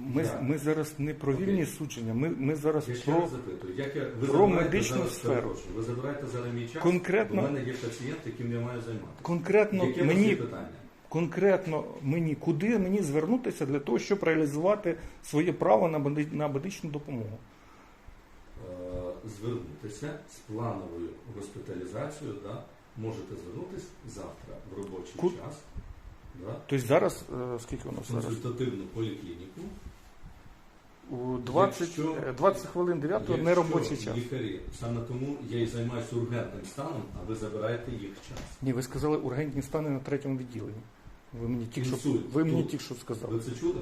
Ми, ми зараз не про вільні Окей. судження, ми, ми зараз Я ще про раз запитую, як я, ви про забираєте медичну зараз, сферу. перепрошую, Ви забираєте зараз мій час, Конкретно- у мене є пацієнт, яким я маю займатися. конкретно Яке у вас є мені, питання? конкретно мені, куди мені звернутися для того, щоб реалізувати своє право на меди- на медичну допомогу. Е, Звернутися з плановою госпіталізацією, да, можете звернутися завтра в робочий Ку- час да, Тобто зараз, е, скільки у нас зараз? консультативну поліклініку. У 20, Якщо- е, 20 хвилин 9 не Якщо робочий час. Лікарі, саме тому я і займаюся ургентним станом, а ви забираєте їх час. Ні, ви сказали ургентні стани на третьому відділенні. Ви мені тільки що, Інсульт. ви мені Тут. тільки що сказали. Ви це чули?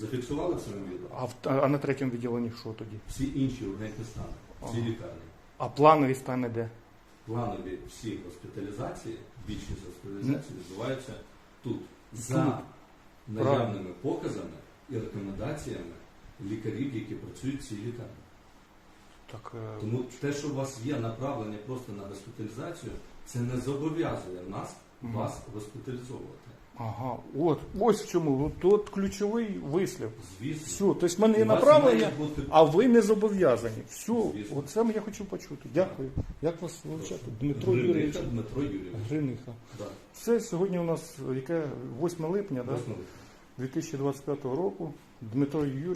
Зафіксували в цьому відео? А, в, а на третьому відділенні що тоді? Всі інші ургентні стани, всі Ага. лікарні. А планові стани де? Планові всі госпіталізації, більшість госпіталізацій відбуваються тут за наявними показами і рекомендаціями лікарів, які працюють в цій лікарні. Так, е, Тому те, що у вас є направлення просто на госпіталізацію, це не зобов'язує нас вас госпіталізовувати. Ага, от, ось в чому. тут ключовий вислів. Звісно, Все, тобто в мене є направлення, бути- а ви не зобов'язані. Все, Звісно. оце я хочу почути. Дякую. Як вас вивчати? Дмитро Юрійович Дмитро Юрійович. Гриниха. Да. Це сьогодні у нас яке 8 липня да? Восьмий. 2025 року. Дмитро Юрійович.